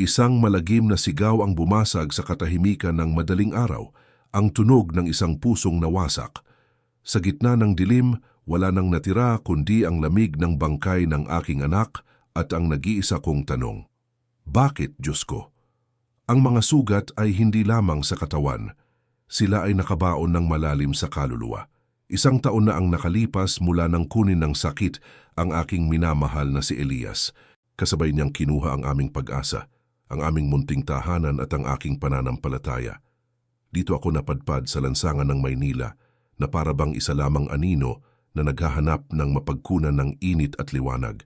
Isang malagim na sigaw ang bumasag sa katahimikan ng madaling araw, ang tunog ng isang pusong nawasak. Sa gitna ng dilim, wala nang natira kundi ang lamig ng bangkay ng aking anak at ang nag-iisa kong tanong. Bakit, Diyos ko? Ang mga sugat ay hindi lamang sa katawan. Sila ay nakabaon ng malalim sa kaluluwa. Isang taon na ang nakalipas mula nang kunin ng sakit ang aking minamahal na si Elias. Kasabay niyang kinuha ang aming pag-asa, ang aming munting tahanan at ang aking pananampalataya. Dito ako napadpad sa lansangan ng Maynila na para isa lamang anino na naghahanap ng mapagkunan ng init at liwanag.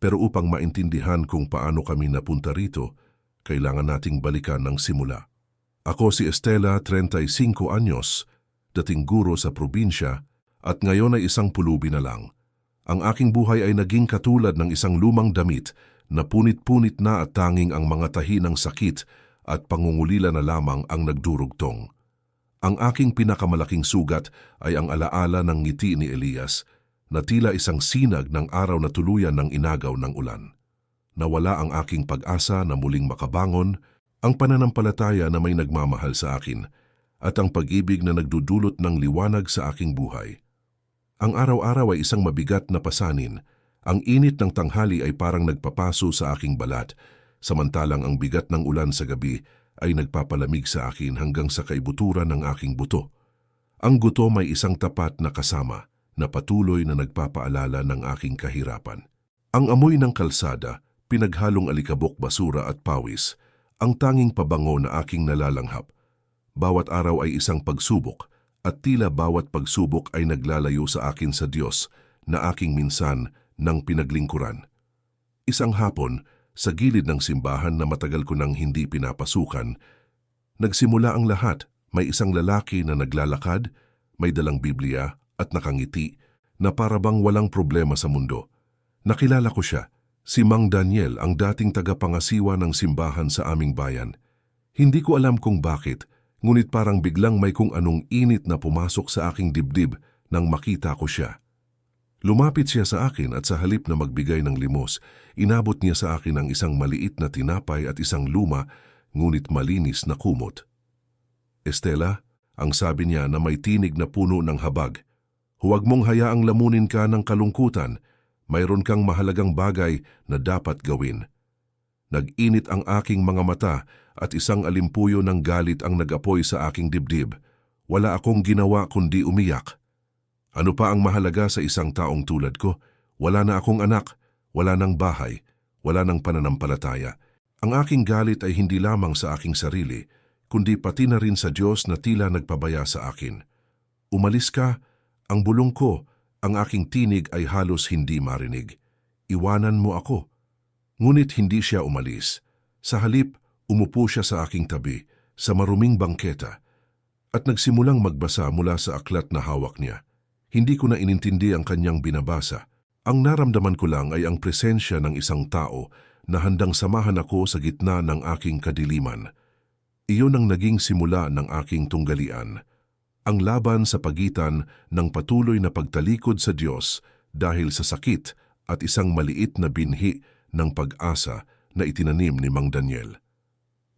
Pero upang maintindihan kung paano kami napunta rito, kailangan nating balikan ng simula. Ako si Estela, 35 anyos, dating guro sa probinsya at ngayon ay isang pulubi na lang. Ang aking buhay ay naging katulad ng isang lumang damit na punit-punit na at tanging ang mga tahi ng sakit at pangungulila na lamang ang nagdurugtong. Ang aking pinakamalaking sugat ay ang alaala ng ngiti ni Elias na tila isang sinag ng araw na tuluyan ng inagaw ng ulan. Nawala ang aking pag-asa na muling makabangon, ang pananampalataya na may nagmamahal sa akin, at ang pag-ibig na nagdudulot ng liwanag sa aking buhay. Ang araw-araw ay isang mabigat na pasanin. Ang init ng tanghali ay parang nagpapaso sa aking balat, samantalang ang bigat ng ulan sa gabi ay nagpapalamig sa akin hanggang sa kaibuturan ng aking buto. Ang gutom ay isang tapat na kasama na patuloy na nagpapaalala ng aking kahirapan. Ang amoy ng kalsada, pinaghalong alikabok basura at pawis, ang tanging pabango na aking nalalanghap. Bawat araw ay isang pagsubok at tila bawat pagsubok ay naglalayo sa akin sa Diyos na aking minsan ng pinaglingkuran. Isang hapon, sa gilid ng simbahan na matagal ko nang hindi pinapasukan, nagsimula ang lahat. May isang lalaki na naglalakad, may dalang Biblia at nakangiti na parabang walang problema sa mundo. Nakilala ko siya, si Mang Daniel ang dating tagapangasiwa ng simbahan sa aming bayan. Hindi ko alam kung bakit, ngunit parang biglang may kung anong init na pumasok sa aking dibdib nang makita ko siya. Lumapit siya sa akin at sa halip na magbigay ng limos, inabot niya sa akin ang isang maliit na tinapay at isang luma, ngunit malinis na kumot. Estela, ang sabi niya na may tinig na puno ng habag, huwag mong hayaang lamunin ka ng kalungkutan, mayroon kang mahalagang bagay na dapat gawin. Nag-init ang aking mga mata at isang alimpuyo ng galit ang nag-apoy sa aking dibdib. Wala akong ginawa kundi umiyak. Ano pa ang mahalaga sa isang taong tulad ko? Wala na akong anak, wala nang bahay, wala nang pananampalataya. Ang aking galit ay hindi lamang sa aking sarili, kundi pati na rin sa Diyos na tila nagpabaya sa akin. Umalis ka, ang bulong ko, ang aking tinig ay halos hindi marinig. Iwanan mo ako. Ngunit hindi siya umalis. Sa halip, umupo siya sa aking tabi, sa maruming bangketa, at nagsimulang magbasa mula sa aklat na hawak niya. Hindi ko na inintindi ang kanyang binabasa. Ang naramdaman ko lang ay ang presensya ng isang tao na handang samahan ako sa gitna ng aking kadiliman. Iyon ang naging simula ng aking tunggalian. Ang laban sa pagitan ng patuloy na pagtalikod sa Diyos dahil sa sakit at isang maliit na binhi ng pag-asa na itinanim ni Mang Daniel.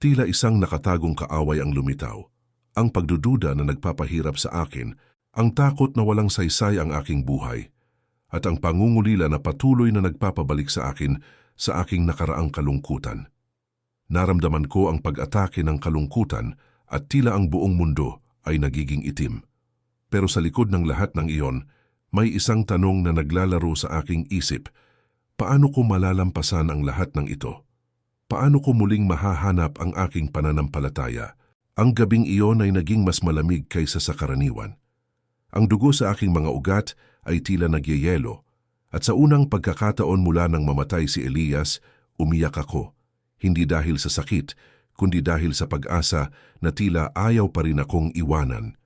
Tila isang nakatagong kaaway ang lumitaw. Ang pagdududa na nagpapahirap sa akin ang takot na walang saysay ang aking buhay, at ang pangungulila na patuloy na nagpapabalik sa akin sa aking nakaraang kalungkutan. Naramdaman ko ang pag-atake ng kalungkutan at tila ang buong mundo ay nagiging itim. Pero sa likod ng lahat ng iyon, may isang tanong na naglalaro sa aking isip. Paano ko malalampasan ang lahat ng ito? Paano ko muling mahahanap ang aking pananampalataya? Ang gabing iyon ay naging mas malamig kaysa sa karaniwan. Ang dugo sa aking mga ugat ay tila nagyayelo, at sa unang pagkakataon mula nang mamatay si Elias, umiyak ako, hindi dahil sa sakit, kundi dahil sa pag-asa na tila ayaw pa rin akong iwanan.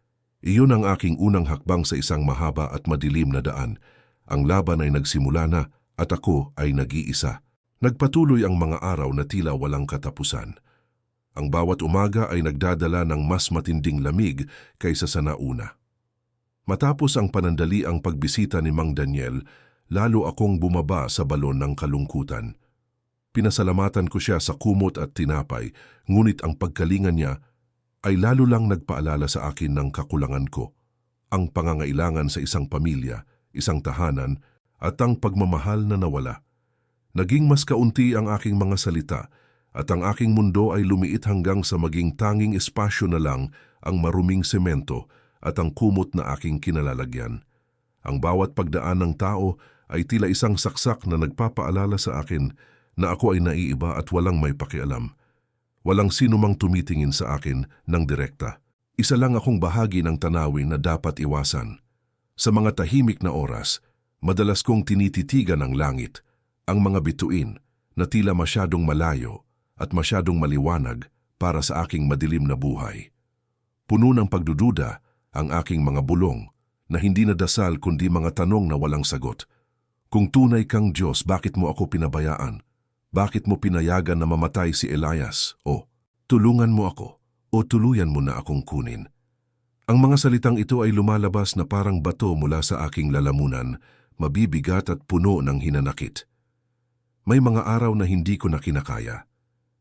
Iyon ang aking unang hakbang sa isang mahaba at madilim na daan. Ang laban ay nagsimula na at ako ay nag-iisa. Nagpatuloy ang mga araw na tila walang katapusan. Ang bawat umaga ay nagdadala ng mas matinding lamig kaysa sa nauna. Matapos ang panandali ang pagbisita ni Mang Daniel, lalo akong bumaba sa balon ng kalungkutan. Pinasalamatan ko siya sa kumot at tinapay, ngunit ang pagkalingan niya ay lalo lang nagpaalala sa akin ng kakulangan ko. Ang pangangailangan sa isang pamilya, isang tahanan, at ang pagmamahal na nawala. Naging mas kaunti ang aking mga salita at ang aking mundo ay lumiit hanggang sa maging tanging espasyo na lang ang maruming semento at ang kumot na aking kinalalagyan. Ang bawat pagdaan ng tao ay tila isang saksak na nagpapaalala sa akin na ako ay naiiba at walang may pakialam. Walang sino mang tumitingin sa akin ng direkta. Isa lang akong bahagi ng tanawin na dapat iwasan. Sa mga tahimik na oras, madalas kong tinititigan ang langit, ang mga bituin na tila masyadong malayo at masyadong maliwanag para sa aking madilim na buhay. Puno ng pagdududa ang aking mga bulong na hindi na dasal kundi mga tanong na walang sagot. Kung tunay kang Diyos, bakit mo ako pinabayaan? Bakit mo pinayagan na mamatay si Elias? O, tulungan mo ako o tuluyan mo na akong kunin. Ang mga salitang ito ay lumalabas na parang bato mula sa aking lalamunan, mabibigat at puno ng hinanakit. May mga araw na hindi ko na kinakaya.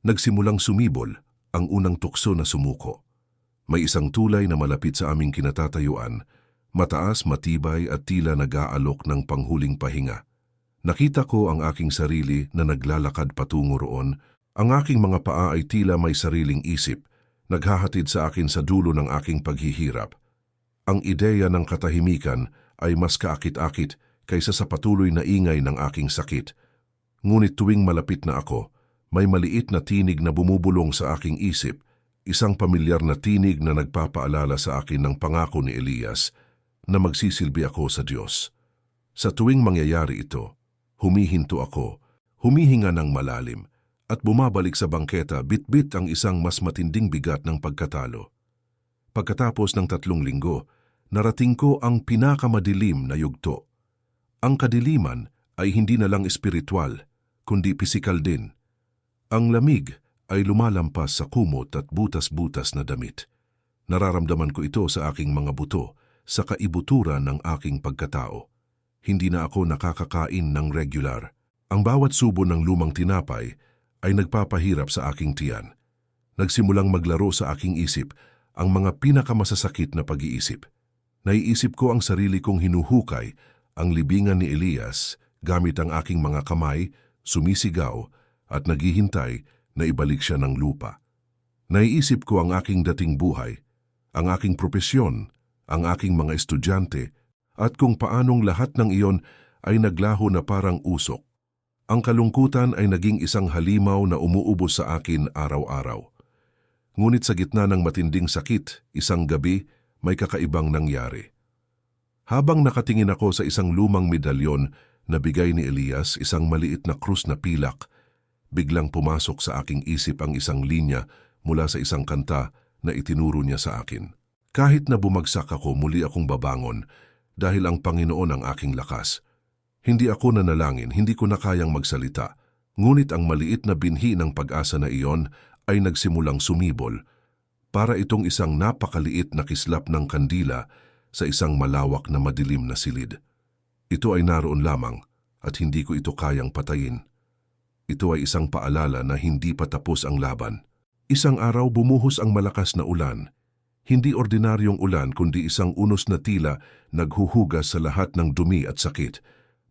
Nagsimulang sumibol ang unang tukso na sumuko. May isang tulay na malapit sa aming kinatatayuan, mataas, matibay at tila nag-aalok ng panghuling pahinga. Nakita ko ang aking sarili na naglalakad patungo roon. Ang aking mga paa ay tila may sariling isip, naghahatid sa akin sa dulo ng aking paghihirap. Ang ideya ng katahimikan ay mas kaakit-akit kaysa sa patuloy na ingay ng aking sakit. Ngunit tuwing malapit na ako, may maliit na tinig na bumubulong sa aking isip, isang pamilyar na tinig na nagpapaalala sa akin ng pangako ni Elias na magsisilbi ako sa Diyos. Sa tuwing mangyayari ito, Humihinto ako, humihinga ng malalim, at bumabalik sa bangketa bitbit ang isang mas matinding bigat ng pagkatalo. Pagkatapos ng tatlong linggo, narating ko ang pinakamadilim na yugto. Ang kadiliman ay hindi na lang espiritual, kundi pisikal din. Ang lamig ay lumalampas sa kumot at butas-butas na damit. Nararamdaman ko ito sa aking mga buto, sa kaibuturan ng aking pagkatao hindi na ako nakakakain ng regular. Ang bawat subo ng lumang tinapay ay nagpapahirap sa aking tiyan. Nagsimulang maglaro sa aking isip ang mga pinakamasasakit na pag-iisip. Naiisip ko ang sarili kong hinuhukay ang libingan ni Elias gamit ang aking mga kamay, sumisigaw at naghihintay na ibalik siya ng lupa. Naiisip ko ang aking dating buhay, ang aking propesyon, ang aking mga estudyante at kung paanong lahat ng iyon ay naglaho na parang usok. Ang kalungkutan ay naging isang halimaw na umuubos sa akin araw-araw. Ngunit sa gitna ng matinding sakit, isang gabi, may kakaibang nangyari. Habang nakatingin ako sa isang lumang medalyon na bigay ni Elias, isang maliit na krus na pilak, biglang pumasok sa aking isip ang isang linya mula sa isang kanta na itinuro niya sa akin. Kahit na bumagsak ako, muli akong babangon dahil ang Panginoon ang aking lakas. Hindi ako nanalangin, hindi ko na kayang magsalita, ngunit ang maliit na binhi ng pag-asa na iyon ay nagsimulang sumibol para itong isang napakaliit na kislap ng kandila sa isang malawak na madilim na silid. Ito ay naroon lamang at hindi ko ito kayang patayin. Ito ay isang paalala na hindi pa tapos ang laban. Isang araw bumuhos ang malakas na ulan hindi ordinaryong ulan kundi isang unos na tila naghuhugas sa lahat ng dumi at sakit.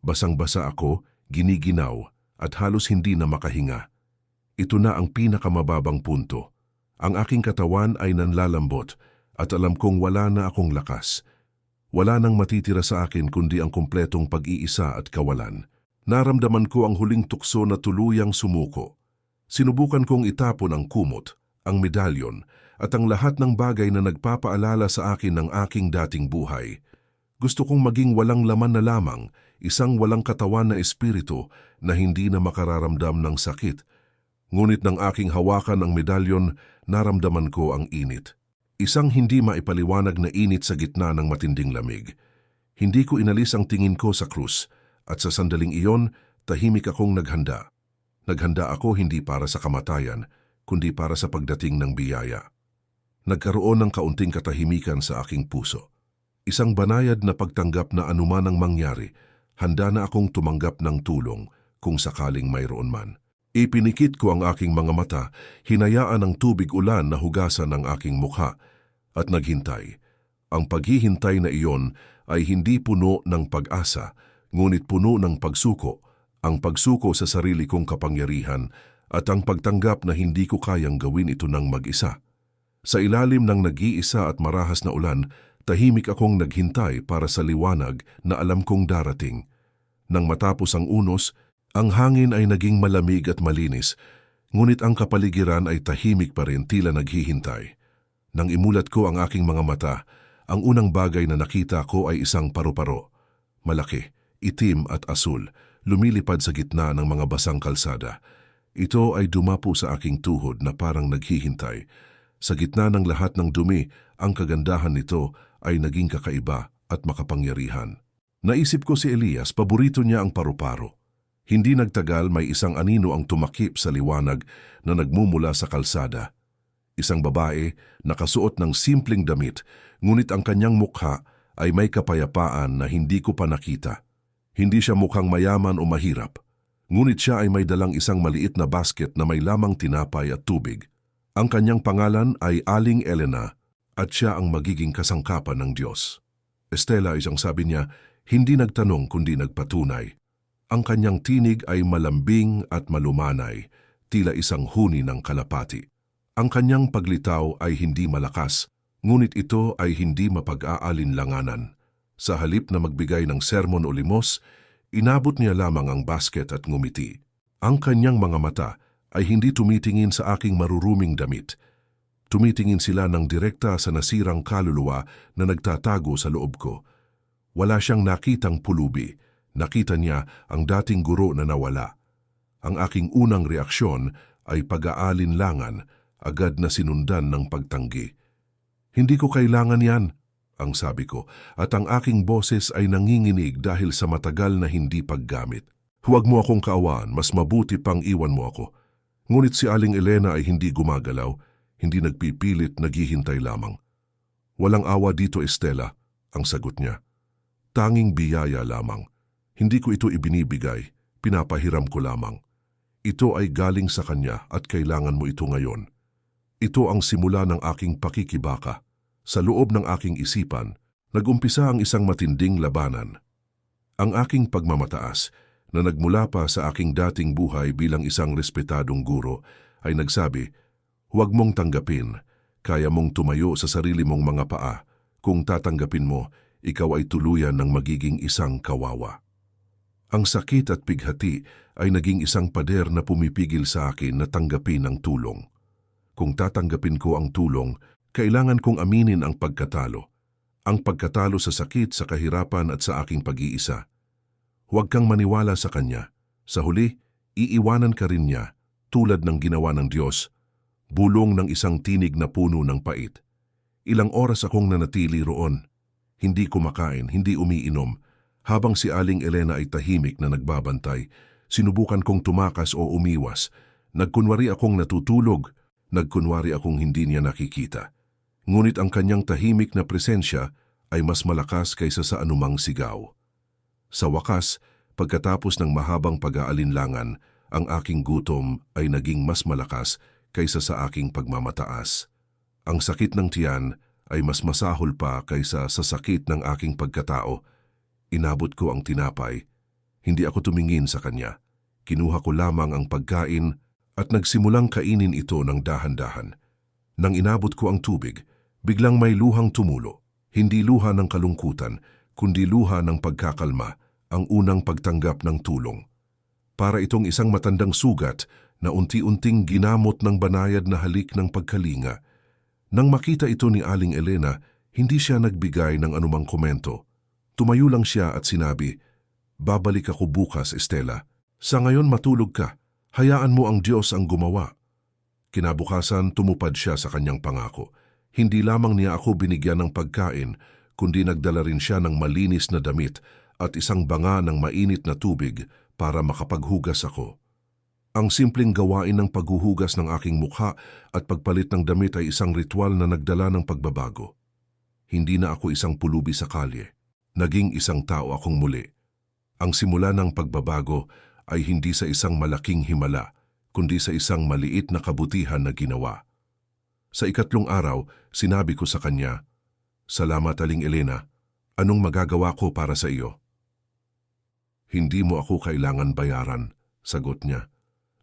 Basang-basa ako, giniginaw, at halos hindi na makahinga. Ito na ang pinakamababang punto. Ang aking katawan ay nanlalambot at alam kong wala na akong lakas. Wala nang matitira sa akin kundi ang kumpletong pag-iisa at kawalan. Naramdaman ko ang huling tukso na tuluyang sumuko. Sinubukan kong itapon ang kumot, ang medalyon, at ang lahat ng bagay na nagpapaalala sa akin ng aking dating buhay. Gusto kong maging walang laman na lamang, isang walang katawan na espiritu na hindi na makararamdam ng sakit. Ngunit ng aking hawakan ang medalyon, naramdaman ko ang init. Isang hindi maipaliwanag na init sa gitna ng matinding lamig. Hindi ko inalis ang tingin ko sa krus, at sa sandaling iyon, tahimik akong naghanda. Naghanda ako hindi para sa kamatayan, kundi para sa pagdating ng biyaya nagkaroon ng kaunting katahimikan sa aking puso. Isang banayad na pagtanggap na anuman ang mangyari, handa na akong tumanggap ng tulong kung sakaling mayroon man. Ipinikit ko ang aking mga mata, hinayaan ang tubig ulan na hugasan ang aking mukha, at naghintay. Ang paghihintay na iyon ay hindi puno ng pag-asa, ngunit puno ng pagsuko, ang pagsuko sa sarili kong kapangyarihan at ang pagtanggap na hindi ko kayang gawin ito ng mag-isa. Sa ilalim ng nag-iisa at marahas na ulan, tahimik akong naghintay para sa liwanag na alam kong darating. Nang matapos ang unos, ang hangin ay naging malamig at malinis, ngunit ang kapaligiran ay tahimik pa rin tila naghihintay. Nang imulat ko ang aking mga mata, ang unang bagay na nakita ko ay isang paru-paro. Malaki, itim at asul, lumilipad sa gitna ng mga basang kalsada. Ito ay dumapo sa aking tuhod na parang naghihintay. Sa gitna ng lahat ng dumi, ang kagandahan nito ay naging kakaiba at makapangyarihan. Naisip ko si Elias, paborito niya ang paru-paro. Hindi nagtagal may isang anino ang tumakip sa liwanag na nagmumula sa kalsada. Isang babae, nakasuot ng simpleng damit, ngunit ang kanyang mukha ay may kapayapaan na hindi ko pa nakita. Hindi siya mukhang mayaman o mahirap, ngunit siya ay may dalang isang maliit na basket na may lamang tinapay at tubig. Ang kanyang pangalan ay Aling Elena at siya ang magiging kasangkapan ng Diyos. Estela isang sabi niya, hindi nagtanong kundi nagpatunay. Ang kanyang tinig ay malambing at malumanay, tila isang huni ng kalapati. Ang kanyang paglitaw ay hindi malakas, ngunit ito ay hindi mapag-aalinlanganan. Sa halip na magbigay ng sermon o limos, inabot niya lamang ang basket at ngumiti. Ang kanyang mga mata ay hindi tumitingin sa aking maruruming damit. Tumitingin sila ng direkta sa nasirang kaluluwa na nagtatago sa loob ko. Wala siyang nakitang pulubi, nakita niya ang dating guro na nawala. Ang aking unang reaksyon ay pag-aalinlangan, agad na sinundan ng pagtanggi. Hindi ko kailangan yan, ang sabi ko, at ang aking boses ay nanginginig dahil sa matagal na hindi paggamit. Huwag mo akong kaawaan, mas mabuti pang iwan mo ako. Ngunit si Aling Elena ay hindi gumagalaw, hindi nagpipilit, naghihintay lamang. Walang awa dito, Estela, ang sagot niya. Tanging biyaya lamang. Hindi ko ito ibinibigay, pinapahiram ko lamang. Ito ay galing sa kanya at kailangan mo ito ngayon. Ito ang simula ng aking pakikibaka. Sa loob ng aking isipan, nagumpisa ang isang matinding labanan. Ang aking pagmamataas, na nagmula pa sa aking dating buhay bilang isang respetadong guro, ay nagsabi, Huwag mong tanggapin, kaya mong tumayo sa sarili mong mga paa. Kung tatanggapin mo, ikaw ay tuluyan ng magiging isang kawawa. Ang sakit at pighati ay naging isang pader na pumipigil sa akin na tanggapin ang tulong. Kung tatanggapin ko ang tulong, kailangan kong aminin ang pagkatalo. Ang pagkatalo sa sakit, sa kahirapan at sa aking pag-iisa. Huwag kang maniwala sa kanya. Sa huli, iiwanan ka rin niya, tulad ng ginawa ng Diyos, bulong ng isang tinig na puno ng pait. Ilang oras akong nanatili roon. Hindi kumakain, hindi umiinom, habang si Aling Elena ay tahimik na nagbabantay, sinubukan kong tumakas o umiwas. Nagkunwari akong natutulog, nagkunwari akong hindi niya nakikita. Ngunit ang kanyang tahimik na presensya ay mas malakas kaysa sa anumang sigaw. Sa wakas, pagkatapos ng mahabang pag-aalinlangan, ang aking gutom ay naging mas malakas kaysa sa aking pagmamataas. Ang sakit ng tiyan ay mas masahol pa kaysa sa sakit ng aking pagkatao Inabot ko ang tinapay. Hindi ako tumingin sa kanya. Kinuha ko lamang ang pagkain at nagsimulang kainin ito ng dahan-dahan. Nang inabot ko ang tubig, biglang may luhang tumulo. Hindi luha ng kalungkutan, kundi luha ng pagkakalma, ang unang pagtanggap ng tulong. Para itong isang matandang sugat na unti-unting ginamot ng banayad na halik ng pagkalinga. Nang makita ito ni Aling Elena, hindi siya nagbigay ng anumang komento. Tumayo lang siya at sinabi, Babalik ako bukas, Estela. Sa ngayon matulog ka. Hayaan mo ang Diyos ang gumawa. Kinabukasan, tumupad siya sa kanyang pangako. Hindi lamang niya ako binigyan ng pagkain, kundi nagdala rin siya ng malinis na damit at isang banga ng mainit na tubig para makapaghugas ako. Ang simpleng gawain ng paghuhugas ng aking mukha at pagpalit ng damit ay isang ritual na nagdala ng pagbabago. Hindi na ako isang pulubi sa kalye naging isang tao akong muli. Ang simula ng pagbabago ay hindi sa isang malaking himala, kundi sa isang maliit na kabutihan na ginawa. Sa ikatlong araw, sinabi ko sa kanya, Salamat Aling Elena, anong magagawa ko para sa iyo? Hindi mo ako kailangan bayaran, sagot niya.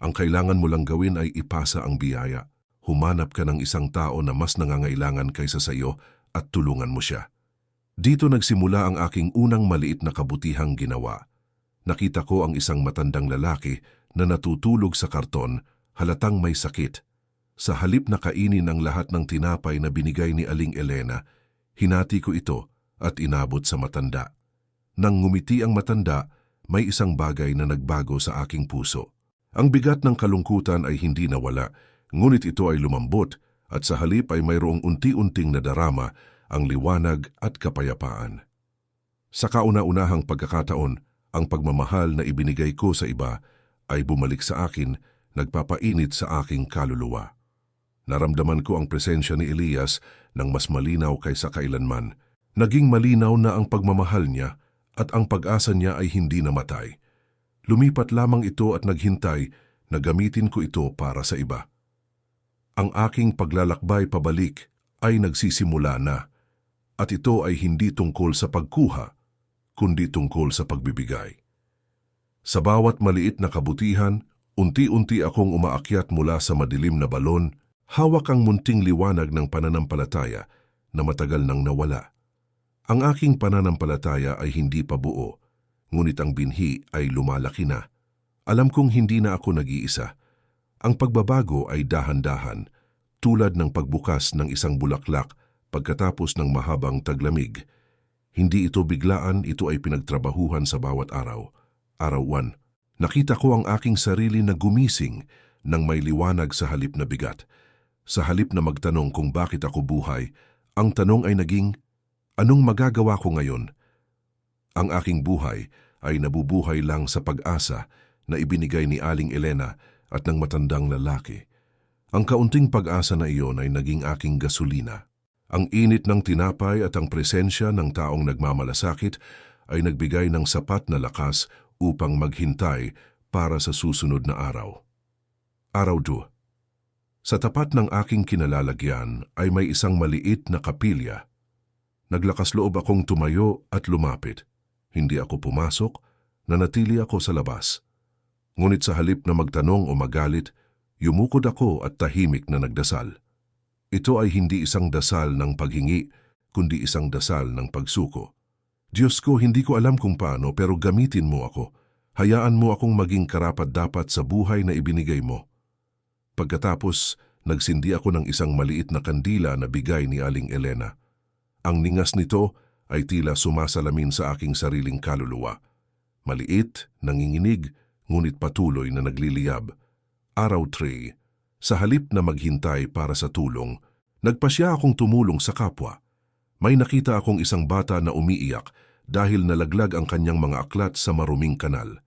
Ang kailangan mo lang gawin ay ipasa ang biyaya. Humanap ka ng isang tao na mas nangangailangan kaysa sa iyo at tulungan mo siya. Dito nagsimula ang aking unang maliit na kabutihang ginawa. Nakita ko ang isang matandang lalaki na natutulog sa karton, halatang may sakit. Sa halip na kainin ang lahat ng tinapay na binigay ni Aling Elena, hinati ko ito at inabot sa matanda. Nang ngumiti ang matanda, may isang bagay na nagbago sa aking puso. Ang bigat ng kalungkutan ay hindi nawala, ngunit ito ay lumambot at sa halip ay mayroong unti-unting nadarama ang liwanag at kapayapaan. Sa kauna-unahang pagkakataon, ang pagmamahal na ibinigay ko sa iba ay bumalik sa akin, nagpapainit sa aking kaluluwa. Naramdaman ko ang presensya ni Elias ng mas malinaw kaysa kailanman. Naging malinaw na ang pagmamahal niya at ang pag-asa niya ay hindi namatay. Lumipat lamang ito at naghintay na gamitin ko ito para sa iba. Ang aking paglalakbay pabalik ay nagsisimula na at ito ay hindi tungkol sa pagkuha, kundi tungkol sa pagbibigay. Sa bawat maliit na kabutihan, unti-unti akong umaakyat mula sa madilim na balon, hawak ang munting liwanag ng pananampalataya na matagal nang nawala. Ang aking pananampalataya ay hindi pa buo, ngunit ang binhi ay lumalaki na. Alam kong hindi na ako nag-iisa. Ang pagbabago ay dahan-dahan, tulad ng pagbukas ng isang bulaklak pagkatapos ng mahabang taglamig. Hindi ito biglaan, ito ay pinagtrabahuhan sa bawat araw. Araw 1. Nakita ko ang aking sarili na gumising nang may liwanag sa halip na bigat. Sa halip na magtanong kung bakit ako buhay, ang tanong ay naging, anong magagawa ko ngayon? Ang aking buhay ay nabubuhay lang sa pag-asa na ibinigay ni Aling Elena at ng matandang lalaki. Ang kaunting pag-asa na iyon ay naging aking gasolina. Ang init ng tinapay at ang presensya ng taong nagmamalasakit ay nagbigay ng sapat na lakas upang maghintay para sa susunod na araw. Araw 2. Sa tapat ng aking kinalalagyan ay may isang maliit na kapilya. Naglakas loob akong tumayo at lumapit. Hindi ako pumasok, nanatili ako sa labas. Ngunit sa halip na magtanong o magalit, yumukod ako at tahimik na nagdasal. Ito ay hindi isang dasal ng paghingi, kundi isang dasal ng pagsuko. Diyos ko, hindi ko alam kung paano pero gamitin mo ako. Hayaan mo akong maging karapat-dapat sa buhay na ibinigay mo. Pagkatapos, nagsindi ako ng isang maliit na kandila na bigay ni Aling Elena. Ang ningas nito ay tila sumasalamin sa aking sariling kaluluwa. Maliit, nanginginig, ngunit patuloy na nagliliyab. Araw 3. Sa halip na maghintay para sa tulong, nagpasya akong tumulong sa kapwa. May nakita akong isang bata na umiiyak dahil nalaglag ang kanyang mga aklat sa maruming kanal.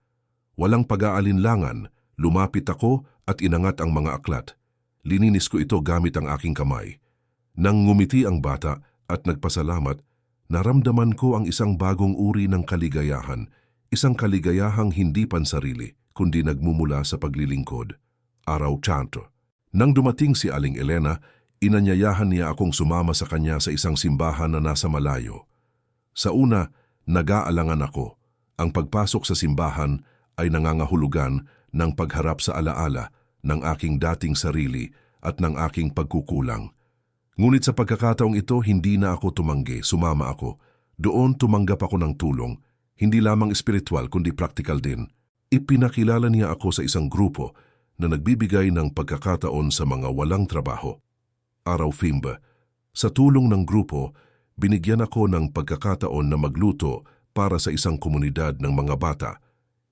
Walang pag-aalinlangan, lumapit ako at inangat ang mga aklat. Lininis ko ito gamit ang aking kamay. Nang ngumiti ang bata at nagpasalamat, Naramdaman ko ang isang bagong uri ng kaligayahan, isang kaligayahang hindi pansarili, kundi nagmumula sa paglilingkod. Araw Chanto. Nang dumating si Aling Elena, inanyayahan niya akong sumama sa kanya sa isang simbahan na nasa malayo. Sa una, nag-aalangan ako. Ang pagpasok sa simbahan ay nangangahulugan ng pagharap sa alaala ng aking dating sarili at ng aking pagkukulang. Ngunit sa pagkakataong ito, hindi na ako tumanggi, sumama ako. Doon tumanggap ako ng tulong, hindi lamang espiritual kundi praktikal din. Ipinakilala niya ako sa isang grupo na nagbibigay ng pagkakataon sa mga walang trabaho. Araw Fimba, sa tulong ng grupo, binigyan ako ng pagkakataon na magluto para sa isang komunidad ng mga bata.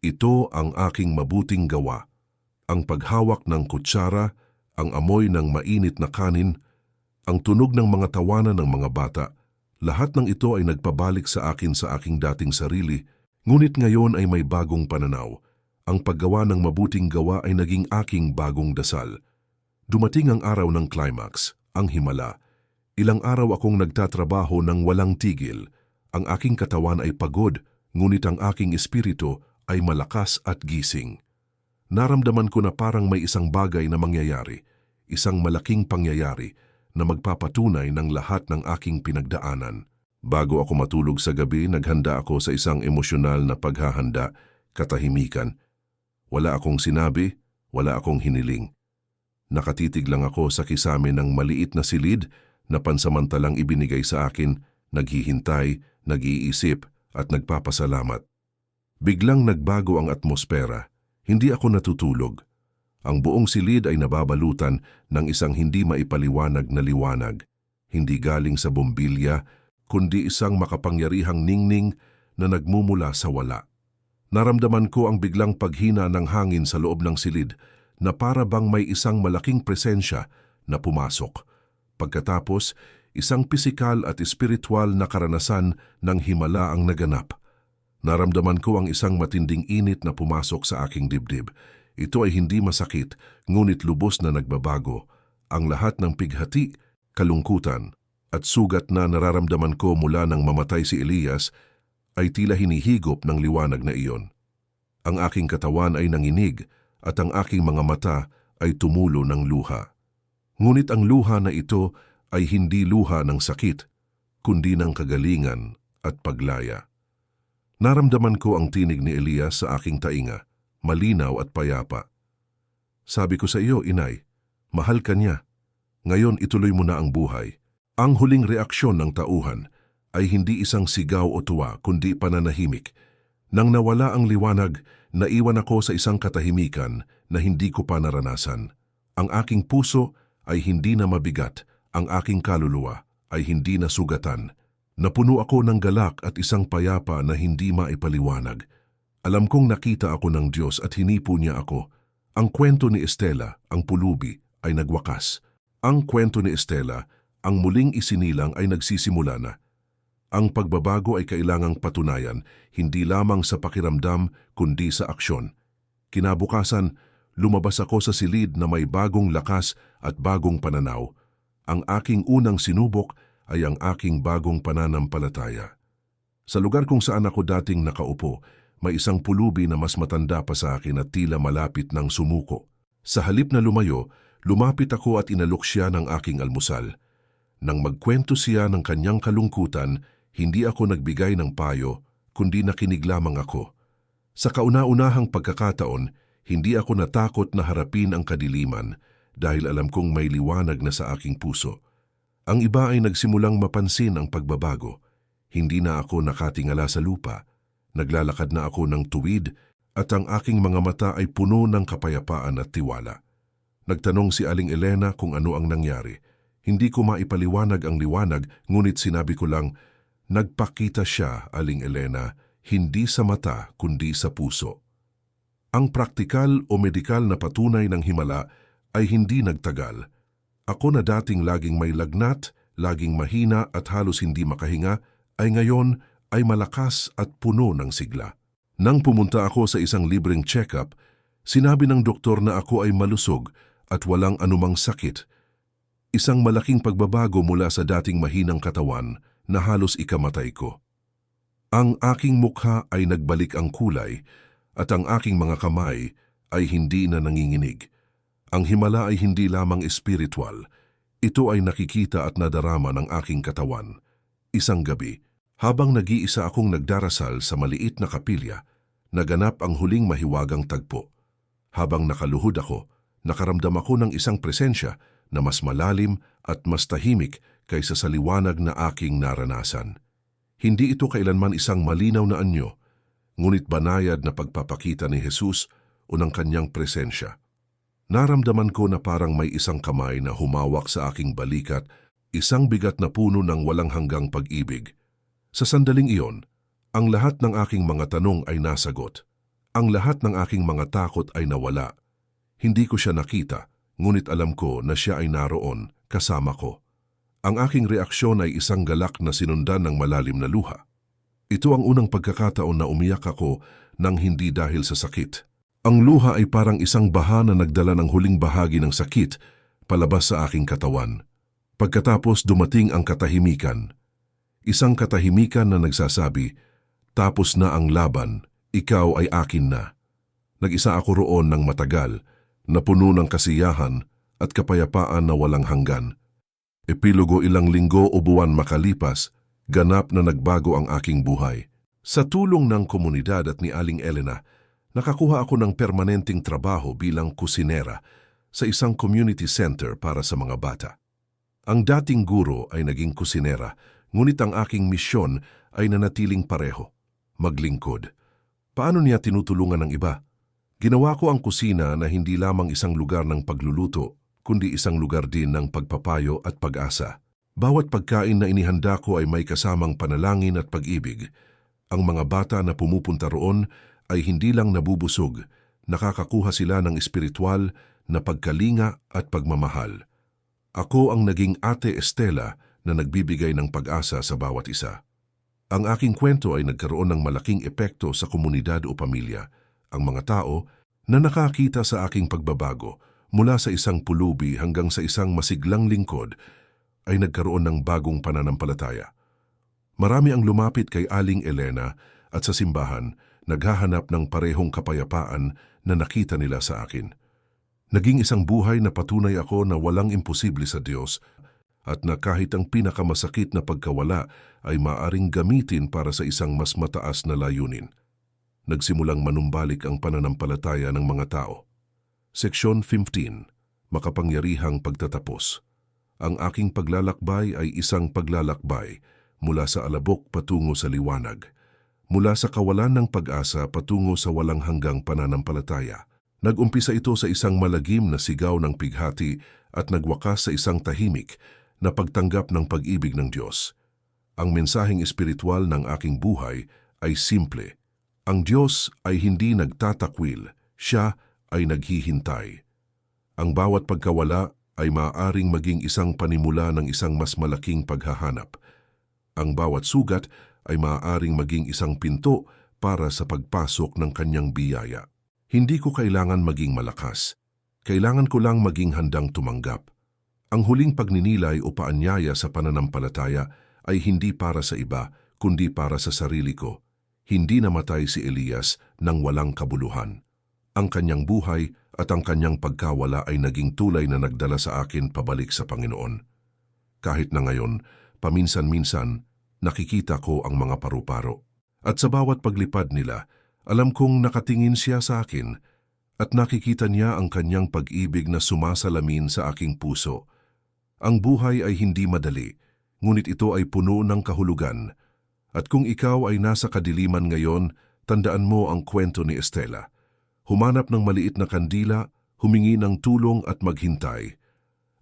Ito ang aking mabuting gawa. Ang paghawak ng kutsara, ang amoy ng mainit na kanin, ang tunog ng mga tawanan ng mga bata, lahat ng ito ay nagpabalik sa akin sa aking dating sarili, ngunit ngayon ay may bagong pananaw. Ang paggawa ng mabuting gawa ay naging aking bagong dasal. Dumating ang araw ng climax, ang himala. Ilang araw akong nagtatrabaho ng walang tigil. Ang aking katawan ay pagod, ngunit ang aking espiritu ay malakas at gising. naramdaman ko na parang may isang bagay na mangyayari, isang malaking pangyayari na magpapatunay ng lahat ng aking pinagdaanan. Bago ako matulog sa gabi, naghanda ako sa isang emosyonal na paghahanda, katahimikan. Wala akong sinabi, wala akong hiniling. Nakatitig lang ako sa kisame ng maliit na silid na pansamantalang ibinigay sa akin, naghihintay, nag-iisip at nagpapasalamat. Biglang nagbago ang atmosfera. Hindi ako natutulog. Ang buong silid ay nababalutan ng isang hindi maipaliwanag na liwanag. Hindi galing sa bombilya, kundi isang makapangyarihang ningning na nagmumula sa wala. Naramdaman ko ang biglang paghina ng hangin sa loob ng silid na para bang may isang malaking presensya na pumasok. Pagkatapos, isang pisikal at espiritual na karanasan ng himala ang naganap. Naramdaman ko ang isang matinding init na pumasok sa aking dibdib. Ito ay hindi masakit, ngunit lubos na nagbabago. Ang lahat ng pighati, kalungkutan, at sugat na nararamdaman ko mula nang mamatay si Elias ay tila hinihigop ng liwanag na iyon. Ang aking katawan ay nanginig at ang aking mga mata ay tumulo ng luha. Ngunit ang luha na ito ay hindi luha ng sakit, kundi ng kagalingan at paglaya. Naramdaman ko ang tinig ni Elias sa aking tainga, malinaw at payapa. Sabi ko sa iyo, inay, mahal ka niya. Ngayon ituloy mo na ang buhay. Ang huling reaksyon ng tauhan ay hindi isang sigaw o tuwa kundi pananahimik. Nang nawala ang liwanag, naiwan ako sa isang katahimikan na hindi ko pa naranasan. Ang aking puso ay hindi na mabigat, ang aking kaluluwa ay hindi na sugatan. Napuno ako ng galak at isang payapa na hindi maipaliwanag. Alam kong nakita ako ng Diyos at hinipo niya ako. Ang kwento ni Estela, ang pulubi, ay nagwakas. Ang kwento ni Estela, ang muling isinilang ay nagsisimula na. Ang pagbabago ay kailangang patunayan, hindi lamang sa pakiramdam kundi sa aksyon. Kinabukasan, lumabas ako sa silid na may bagong lakas at bagong pananaw. Ang aking unang sinubok ay ang aking bagong pananampalataya. Sa lugar kung saan ako dating nakaupo, may isang pulubi na mas matanda pa sa akin at tila malapit ng sumuko. Sa halip na lumayo, lumapit ako at inalok siya ng aking almusal. Nang magkwento siya ng kanyang kalungkutan, hindi ako nagbigay ng payo, kundi nakinig lamang ako. Sa kauna-unahang pagkakataon, hindi ako natakot na harapin ang kadiliman dahil alam kong may liwanag na sa aking puso. Ang iba ay nagsimulang mapansin ang pagbabago. Hindi na ako nakatingala sa lupa. Naglalakad na ako ng tuwid at ang aking mga mata ay puno ng kapayapaan at tiwala. Nagtanong si Aling Elena kung ano ang nangyari. Hindi ko maipaliwanag ang liwanag, ngunit sinabi ko lang, nagpakita siya, Aling Elena, hindi sa mata kundi sa puso. Ang praktikal o medikal na patunay ng himala ay hindi nagtagal. Ako na dating laging may lagnat, laging mahina at halos hindi makahinga, ay ngayon ay malakas at puno ng sigla. Nang pumunta ako sa isang libreng check-up, sinabi ng doktor na ako ay malusog at walang anumang sakit. Isang malaking pagbabago mula sa dating mahinang katawan na halos ikamatay ko. Ang aking mukha ay nagbalik ang kulay at ang aking mga kamay ay hindi na nanginginig. Ang himala ay hindi lamang espiritual, ito ay nakikita at nadarama ng aking katawan. Isang gabi, habang nag-iisa akong nagdarasal sa maliit na kapilya, naganap ang huling mahiwagang tagpo. Habang nakaluhod ako, nakaramdam ako ng isang presensya na mas malalim at mas tahimik kaysa sa liwanag na aking naranasan. Hindi ito kailanman isang malinaw na anyo, ngunit banayad na pagpapakita ni Jesus o ng kanyang presensya. Naramdaman ko na parang may isang kamay na humawak sa aking balikat, isang bigat na puno ng walang hanggang pag-ibig. Sa sandaling iyon, ang lahat ng aking mga tanong ay nasagot. Ang lahat ng aking mga takot ay nawala. Hindi ko siya nakita, ngunit alam ko na siya ay naroon, kasama ko. Ang aking reaksyon ay isang galak na sinundan ng malalim na luha. Ito ang unang pagkakataon na umiyak ako nang hindi dahil sa sakit. Ang luha ay parang isang baha na nagdala ng huling bahagi ng sakit palabas sa aking katawan. Pagkatapos dumating ang katahimikan. Isang katahimikan na nagsasabi, tapos na ang laban, ikaw ay akin na. Nag-isa ako roon ng matagal, na puno ng kasiyahan at kapayapaan na walang hanggan. Epilogo ilang linggo o buwan makalipas, ganap na nagbago ang aking buhay. Sa tulong ng komunidad at ni Aling Elena, nakakuha ako ng permanenteng trabaho bilang kusinera sa isang community center para sa mga bata. Ang dating guro ay naging kusinera, ngunit ang aking misyon ay nanatiling pareho, maglingkod. Paano niya tinutulungan ng iba? Ginawa ko ang kusina na hindi lamang isang lugar ng pagluluto, kundi isang lugar din ng pagpapayo at pag-asa. Bawat pagkain na inihanda ko ay may kasamang panalangin at pag-ibig. Ang mga bata na pumupunta roon ay hindi lang nabubusog, nakakakuha sila ng espiritual na pagkalinga at pagmamahal. Ako ang naging ate Estela na nagbibigay ng pag-asa sa bawat isa. Ang aking kwento ay nagkaroon ng malaking epekto sa komunidad o pamilya. Ang mga tao na nakakita sa aking pagbabago mula sa isang pulubi hanggang sa isang masiglang lingkod ay nagkaroon ng bagong pananampalataya. Marami ang lumapit kay Aling Elena at sa simbahan naghahanap ng parehong kapayapaan na nakita nila sa akin. Naging isang buhay na patunay ako na walang imposible sa Diyos at na kahit ang pinakamasakit na pagkawala ay maaring gamitin para sa isang mas mataas na layunin. Nagsimulang manumbalik ang pananampalataya ng mga tao. Seksyon 15. Makapangyarihang pagtatapos. Ang aking paglalakbay ay isang paglalakbay mula sa alabok patungo sa liwanag, mula sa kawalan ng pag-asa patungo sa walang hanggang pananampalataya. Nag-umpisa ito sa isang malagim na sigaw ng pighati at nagwakas sa isang tahimik na pagtanggap ng pag-ibig ng Diyos. Ang mensaheng espiritual ng aking buhay ay simple. Ang Diyos ay hindi nagtatakwil, siya ay naghihintay. Ang bawat pagkawala ay maaaring maging isang panimula ng isang mas malaking paghahanap. Ang bawat sugat ay maaaring maging isang pinto para sa pagpasok ng kanyang biyaya. Hindi ko kailangan maging malakas. Kailangan ko lang maging handang tumanggap. Ang huling pagninilay o paanyaya sa pananampalataya ay hindi para sa iba, kundi para sa sarili ko. Hindi namatay si Elias nang walang kabuluhan. Ang kanyang buhay at ang kanyang pagkawala ay naging tulay na nagdala sa akin pabalik sa Panginoon. Kahit na ngayon, paminsan-minsan, nakikita ko ang mga paru-paro. At sa bawat paglipad nila, alam kong nakatingin siya sa akin at nakikita niya ang kanyang pag-ibig na sumasalamin sa aking puso. Ang buhay ay hindi madali, ngunit ito ay puno ng kahulugan. At kung ikaw ay nasa kadiliman ngayon, tandaan mo ang kwento ni Estela. Humanap ng maliit na kandila, humingi ng tulong at maghintay.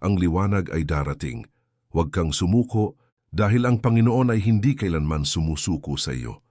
Ang liwanag ay darating. Huwag kang sumuko dahil ang Panginoon ay hindi kailanman sumusuko sa iyo.